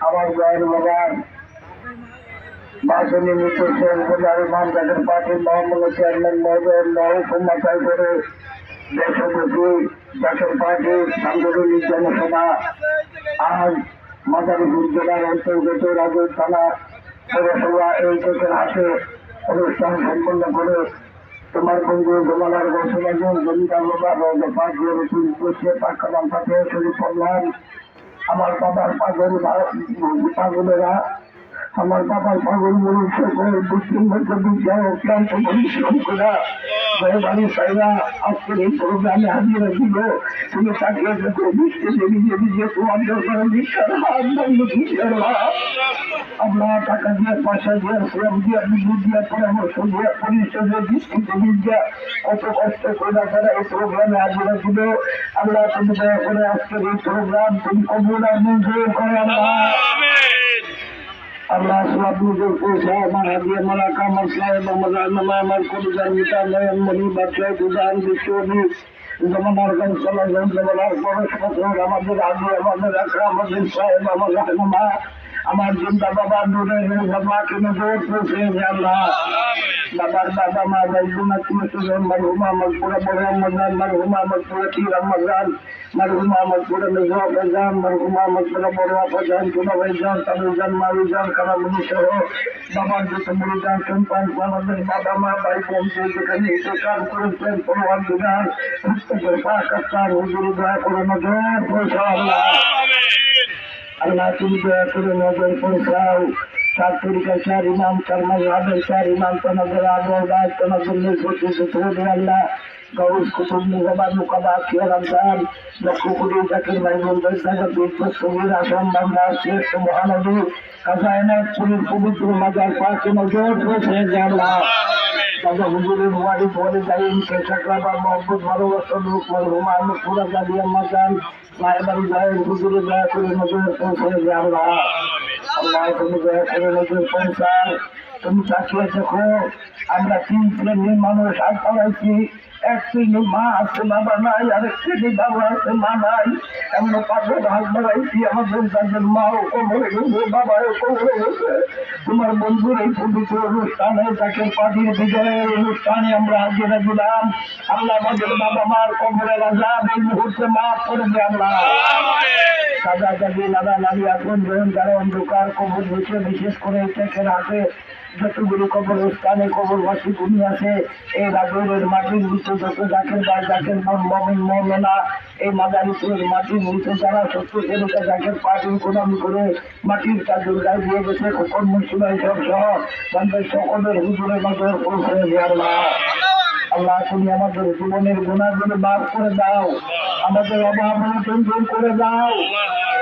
আমার জয়ের বাবার মৃত্যু শেষ বাজার ইমাম জাতির পার্টির মহামূল্য চেয়ারম্যান মহোদয় মহকুম মাথায় করে দেশব্যাপী জাতীয় পার্টির সাংগঠনিক জনসভা আজ মাদারীপুর জেলার অন্তর্গত রাজুর থানা পৌরসভা এই কোচের হাতে অনুষ্ঠান সম্পন্ন করে তোমার বন্ধু জমানার গোসলাজন জমিদার বাবা রোজা পাঁচ রসুল বসে পাকালাম পাতে শরীর পড়লাম আমার বাবার পাগল পাগলেরা, আমার বাবার পাগল মনুষ্য করে দুশ্চিন্তা বিদ্যায় অক্লান্ত পরিশ্রম করা আমরা তুমি দয়া করে আজকের এই প্রোগ্রাম তুমি কবুল আর মঞ্জুর করে আল্লাহ আল্লাহ সব নিজের পয়সা আমার হাদিয়া মালা কামার সাহেব, আমার মজানামা আমার কবিতার, মিতা নয়ন মনি বাচ্চায় দুদান বিশ্বনি জমানার গান চলা যান পরশ পরশপত্র আমাদের আগে আমাদের রাখা আমাদের সাহেব, আমার রাহনামা আমার জিন্দা বাবা নূরের বাবা কিনে জোর পৌঁছে আল্লাহ। বাবার বাবা মা বাইজুনা তুলসুজন মারহুমা মজপুরা বড় রমজান মারহুমা মজপুরা কি রমজান মারহুমা মজপুরা মেজা ফেজান মারহুমা মজপুরা বড় ফেজান চুনা ভাইজান তামিজান মারুজান কারামুনি সহ বাবার যত মুরিজান সন্তান আমাদের বাবা মা ভাই বোন যেখানে ইন্তকাল করেছেন পরওয়ার দিগার প্রত্যেকের পাক আস্তার হুজুর দয়া করে নজর পৌঁছা আল্লাহ আল্লাহ, তুমি দয়া করে নজর পৌঁছাও। চার তরিকা চার ইমাম চার মজাবের চার ইমাম তোমাদের আদর দায় তোমাদের নির্ভরযোগ্য তোমাদের আল্লাহ গৌস কুতুব মুজাবাদ মুকাবা আখিয়া রমজান লক্ষ কোটি জাকির বন্ধুর জায়গা বৃদ্ধ সঙ্গীর আসাম বাংলা শ্রেষ্ঠ মহানদী কাজায়নাথ পুরীর পবিত্র মাজার পাশে নজর পৌঁছে আল্লাহ দাদা হুজুরের ওয়ারি পরে যাই কেশাকরা বা মহব্বত ভালোবাসা লোক মরহুমা আমি পুরা গালিয়া মাজান যে আল্লাহ তুমি দয়া করে নজর তুমি তাকিয়ে দেখো আমরা তিন শ্রেণির মানুষ হাত এক শ্রেণি মা আছে, বাবা নাই আরেক শ্রেণি বাবা আছে, মা নাই। এমন পাথর হাত বাড়াইছি, আমাদের তাদের মাও কোমরে গেছে গেছে। তোমার বন্ধুর এই পবিত্র অনুষ্ঠানে তাকে পাটির বিজয়ের অনুষ্ঠানে আমরা হাজিরা দিলাম। আল্লাহ আমাদের বাবা মার কোমরে রাজা, এই মুহূর্তে মাফ করে দে আল্লাহ। দাদা দাদি দাদা নারী আপন বোন যারা অন্ধকার, কবর হয়েছে বিশেষ করে টেকের হাতে যতগুলো কবর স্থানে কবরবাসী ভূমি আছে, এই রাজরের মাটির নিচে যত জাকের বা জাকের মন মমিন মমেনা, এই মাদারীপুরের মাটির নিচে যারা সত্য সেরকা জাকের পার্টি ইকোনমি করে মাটির চাদর গায়ে দিয়ে গেছে, খোকন মুন্সিবাই সব সহ তাদের সকলের হুজুরের নজর পৌঁছে দেওয়ার আল্লাহ তুমি আমাদের জীবনের গুণাগুলো মাফ করে দাও। আমাদের অভাব অনটন দূর করে দাও।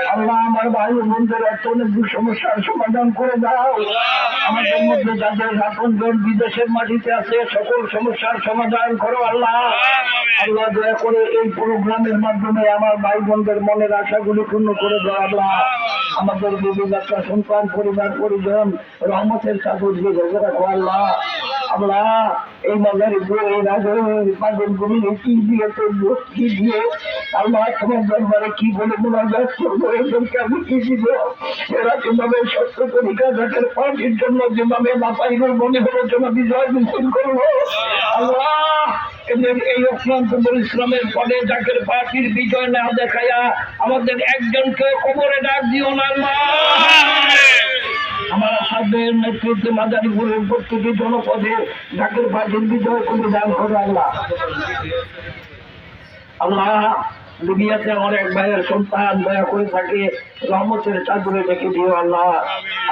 আল্লাহ আমার ভাই বোনদের অনেক সমস্যার সমাধান করে দাও। আমাদের মধ্যে যাদের আপন জন বিদেশের মাটিতে আছে, সকল সমস্যার সমাধান করো আল্লাহ। আল্লাহ দয়া করে এই প্রোগ্রামের মাধ্যমে আমার ভাই বোনদের মনের আশাগুলি পূর্ণ করে দাও আল্লাহ। আমাদের বিভিন্ন একটা সন্তান, পরিবার, পরিজন, রহমতের চাদর দিয়ে আল্লাহ। আল্লাহ এই মাজারে গিয়ে এই রাজের পাগল গুলি কি দিয়ে তো কি দিয়ে আল্লাহ তোমার দরবারে কি বলে মোনাজাত করব? এদেরকে আমি কি দিব? এরা যেভাবে সত্য তরিকা যাদের পার্টির জন্য যেভাবে মাপাইনের মনে হলো যেন বিজয় মিছিল করব আল্লাহ! এদের এই অক্লান্ত পরিশ্রমের ফলে যাদের পার্টির বিজয় না দেখায়া আমাদের একজনকে কবরে ডাক দিও না, আল্লাহ! আমার সাহেবের নেতৃত্বে মাদারীপুরের প্রত্যেকটি জনপদে ঢাকের পার্টির বিজয় করে দান করে আল্লাহ। আল্লাহ দুনিয়াতে অনেক ভাইয়ের সন্তান দয়া করে থাকে রহমতের চাদরে রেখে দিও আল্লাহ।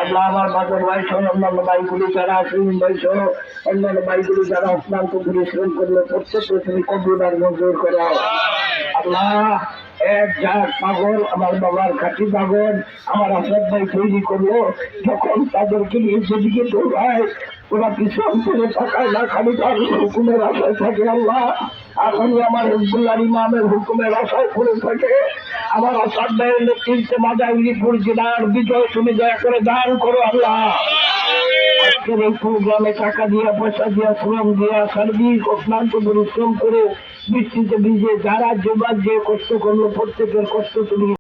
আল্লাহ আমার বাজার ভাই সহ অন্যান্য ভাইগুলি যারা আসুন ভাই সহ অন্যান্য ভাইগুলি যারা অক্লান্ত পরিশ্রম করল প্রত্যেককে তুমি কবুল আর মঞ্জুর করো আল্লাহ এক জাত পাগল, আমার বাবার কাঠি পাগল আমার আসাদ ভাই তৈরি করল। যখন তাদেরকে নিয়ে সেদিকে দৌড়ায়, ওরা কিছু অন্তরে থাকায় না, খালি তার হুকুমের আশায় থাকে আল্লাহ। এখনই আমার হিজবুল্লাহ ইমামের হুকুমের আশায় করে থাকে। আমার আসাদ ভাইয়ের নেতৃত্বে মাদাইলিপুর জেলার বিজয় তুমি দয়া করে দান করো আল্লাহ। আজকের এই প্রোগ্রামে টাকা দিয়া, পয়সা দিয়া, শ্রম দিয়া, সার্বিক অক্লান্ত পরিশ্রম করে বৃষ্টিতে ভিজে যারা যোগার যে কষ্ট করল, প্রত্যেকের কষ্ট তুমি